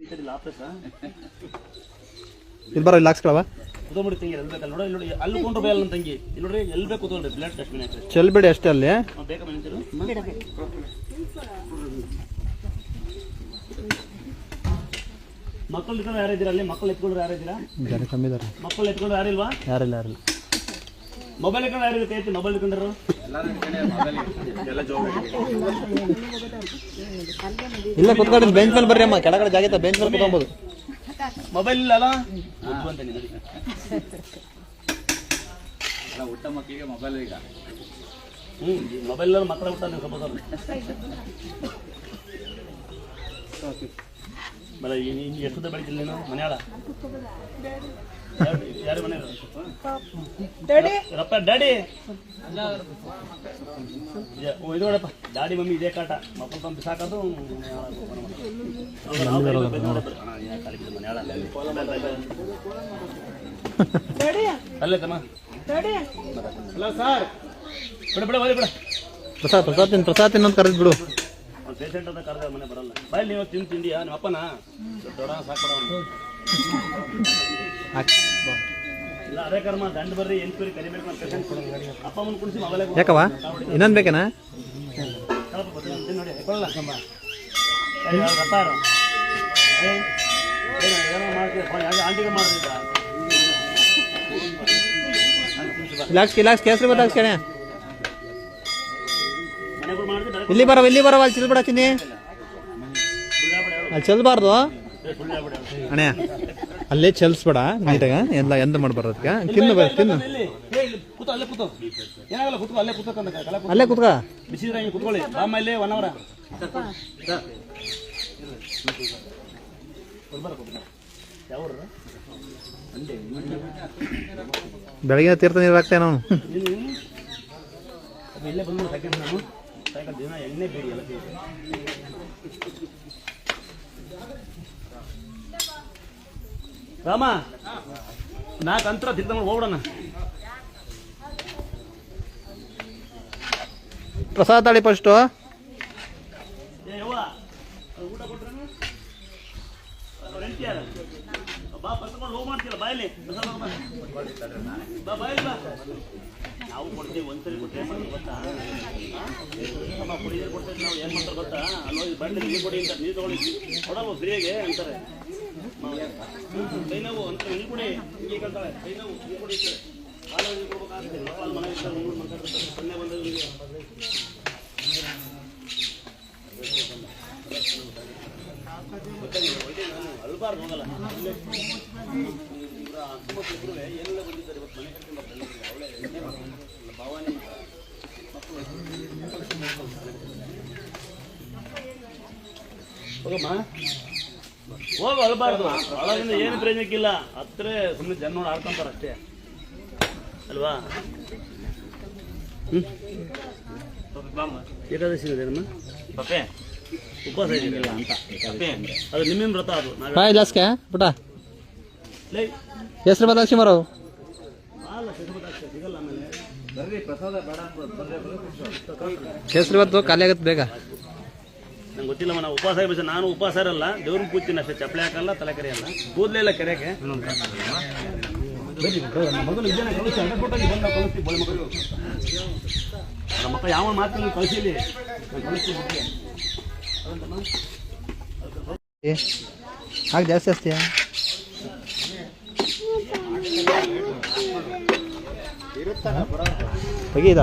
ಇಲ್ಲ ಬರೋ ಇಲ್ಲಿ ಹಾಕ್ಸ್ಕೊಳವ? ಕುತ್ಕೊಂಡ್ಬಿಡಿ ತಂಗಿ ಎಲ್ಲಿ ಬೇಕಲ್ಲ ನೋಡಿ. ಇಲ್ಲಿ ನೋಡಿ ಅಲ್ಲಿ ಕೊಂಡ್ರು ಬೇಯಲ್ಲ ನನ್ನ ತಂಗಿ. ಇಲ್ಲಿ ನೋಡ್ರಿ ಎಲ್ಲಿ ಬೇಕು ಕುತ್ಕೊಳ್ರಿ ಬ್ಲಡ್ ಟೆಸ್ಟ್ ಚೆಲ್ಬೇಡಿ ಅಷ್ಟೇ ಅಲ್ಲಿ. ಬೇಕಾ ಮೆಣಸಿರು ಮಕ್ಕಳು ಇಟ್ಕೊಂಡು ಯಾರು ಇದ್ದೀರಾ ಅಲ್ಲಿ? ಮಕ್ಕಳು ಎತ್ಕೊಂಡ್ರೆ ಯಾರು ಇದ್ದೀರಾ? ಜನ ಕಮ್ಮಿ ಇದಾರೆ. ಮಕ್ಕಳು ಎತ್ಕೊಂಡ್ರೆ ಯಾರಿಲ್ವಾ ಯಾರಿಲ್ಲ ಯಾರಿಲ್ಲ. ಮೊಬೈಲ್ ಇಟ್ಕೊಂಡು ಯಾರು ಇರುತ್ತೆ? ಐತಿ ಮೊಬೈಲ್ ಇಟ್ಕೊಂಡ್ರು? ಇಲ್ಲ ಕುತ್ಕೊಂಡು ಬೆಂಚ್ ಮೇಲೆ ಬರ್ರಿ ಅಮ್ಮ. ಕೆಳಗಡೆ ಜಾಗ ಐತೆ ಬೆಂಚ್ ಮೇಲೆ ಕುತ್ಕೊಬೋದು. ಮೊಬೈಲ್ ಇಲ್ಲ ಅಲ್ಲ. ಊಟ ಮಕ್ಕಳಿಗೆ ಮೊಬೈಲ್ ಈಗ ಹ್ಮ್ ಮೊಬೈಲ್ ಮಕ್ಕಳ ಹುಟ್ಟ ನೀವು ಸ್ವಲ್ಪ ಎಷ್ಟು ಬೆಳಿತಿಲ್ಲ ನೀನು? ಮನೆಯಾಳ? ಡ್ಯಾಡಿ? ಇದು ನೋಡಪ್ಪ. ಡ್ಯಾಡಿ ಮಮ್ಮಿ ಇದೇ ಕಾಟ. ಮಕ್ಕಳು ತಂದು ಬಿಸಾಕೋದು ಅಲ್ಲೇ ತಮ್ಮ. ಅಲ್ಲ ಸರ್. ಬಿಡ ಬಿಡ ಬಿಡ ಬಿಡ. ಪ್ರಸಾದ್ ಪ್ರಸಾದ್ ತಿನ್ ಪ್ರಸಾದ್ ತಿನ್ನೋದು ಕರೆದ್ ಬಿಡು. ಪೇಷಂಟ್ ಅಂತ ಕರೆದ ಮನೆ ಬರಲ್ಲ. ಬಾಯ್ ನೀವು ತಿಂದು ತಿಂದಿಯಾ? ನಿಮ್ಮ ಅಪ್ಪನ? ದೊಡ್ಡ ಸಾಕೊಡ ಯಾಕವ್ವ? ಇನ್ನೊಂದು ಬೇಕೇನಾ? ಇಲ್ಲಿ ಹಾಕ್ಸ್ ಕೇಸರಿ ಬತ್ತ ಕಣೆ. ಇಲ್ಲಿ ಬರವ ಇಲ್ಲಿ ಬರವ ಅಲ್ಲಿ ಚೆಲ್ಬೇಡ ಅಲ್ಲಿ ಚೆಲ್ಬಾರ್ದು. ಅಣ್ಣ ಅಲ್ಲೇ ಚಲ್ಸ್ಬೇಡ, ನೀಟಾಗ, ಎಲ್ಲ ಎಂದ ಮಾಡ್ಬಾರ್ದು ಅದಕ್ಕೆ ತಿನ್ನು. ಬರ ಅಲ್ಲೇ ಕೂತ್ಕೋ. ಕುತ್ಕೊಳ್ಳಿ ಯಾವ ಬೆಳಗಿನ ತೀರ್ಥ ನೀರು ಹಾಕ್ತೇನೆ ಇಲ್ಲೇ ದಿನ ಎಣ್ಣೆ ಬೇಡಿ ಎಲ್ಲ ರಾಮ ನಾಲ್ಕು ಅಂತರ ತಿರ್ತ ಹೋಗೋಣ ಪ್ರಸಾದ್ ತಾಳಿ ಫಸ್ಟು ಏ ಯವ್ವ ಅದು ಊಟ ಕೊಟ್ರೇನು ಅವ್ರ ಹೆಂಡ್ತಿ ಯಾರು? ಬಾ ಬರ್ಕೊಂಡು ಹೋಗಿ ಮಾಡ್ತೀರ ಬಾಯಲ್ಲಿ ಬಾ. ಬಾಯಲ್ಲಿ ಬಾ ನಾವು ಕೊಡ್ತೀವಿ ಒಂದ್ಸರಿ ಕೊಟ್ಟರೆ ಗೊತ್ತಾ ನಮ್ಮ ಕುಡಿಯೋರು ಕೊಡ್ತೀವಿ ನಾವು ಏನು ಮಾಡ್ತಾರೆ ಗೊತ್ತಾ ಅಲ್ಲಿ ಬಂದು ನೀರು ಕೊಡಿ ಅಂತ ನೀರು ತಗೊಳ್ಳಿ ಕೊಡಲ್ವ ಫ್ರೀಯಾಗೆ ಅಂತಾರೆ ಕೈ ನೋವು ಅಂತ ನೀರು ಕೊಡಿ ಹಿಂಗೆ ಕೇಳ್ತಾಳೆ ಕೈ ನೋವು ನೀರು ಕೊಡಿ ಮನೆ ಮಾತಾಡ್ತಾರೆ ಸೊನ್ನೆ ಭವಾನಿ ಹೋಗಮ್ಮ. ಹೋಗು, ಅಲ್ಬಾರ್ದು. ಒಳಗಿಂದ ಏನು ಪ್ರಯೋಜನಕ್ಕಿಲ್ಲ. ಹತ್ರ ಸುಮ್ಮನೆ ಜನ ನೋಡಿ ಆಡ್ಕೊಂತಾರೆ ಅಷ್ಟೇ. ಅಲ್ವಾ? ಹ್ಞೂ ಏಕಾದಶಿ ಇದೆ ನಮ್ಮ ಪಪ್ಪೆ. ಉಪವಾಸ ಇದೆಯಲ್ಲ ಅಂತ ಅದು ನಿಮ್ಮಿನ ವ್ರತ ಅದು. ನಾವೇ ಬಾಯ್ ಜಾಸ್ಕೆ ಪುಟ. ಲೈ. ಕೇಸರಿ ಬತ್ತ ಹಾಕ್ಸಿ ಮರೋ ಅಲ್ಲ ಆಮೇಲೆ. ಬರ್ರಿ ಪ್ರಸಾದ ಬೇಡ ಅಂತ ಬರ್ರಿ ಕೇಸರಿ ಬತ್ತು ಖಾಲಿ ಆಗತ್ತೆ ಬೇಗ. ನಂಗೆ ಗೊತ್ತಿಲ್ಲ ನಾವು ಉಪವಾಸ ಆಗಿಬಿಟ್ಟು ನಾನು ಉಪವಾಸ ಇರಲ್ಲ ದೇವ್ರನ್ನ ಕೂತೀನಿ ಅಷ್ಟೇ ಚಪ್ಪಲಿ ಹಾಕಲ್ಲ ತಲೆ ಕರಿಯಲ್ಲ ಕೂದಲೇ ಇಲ್ಲ ಕೆರೆಗೆ. ಕಳಿಸಿ ನಮ್ಮ ಮಕ್ಕಳು ಯಾವ ಮಾತು ಕಳಿಸಿಲಿ ನಾನು ಕಳಿಸ್ತೀವಿ ಬಿಡ್ತೀಯ. ಅದೊಂದಮ್ಮ? ಏ ಹಾಕಿ ಜಾಸ್ತಿ ಜಾಸ್ತಿಯಾ ತೆಗೀದ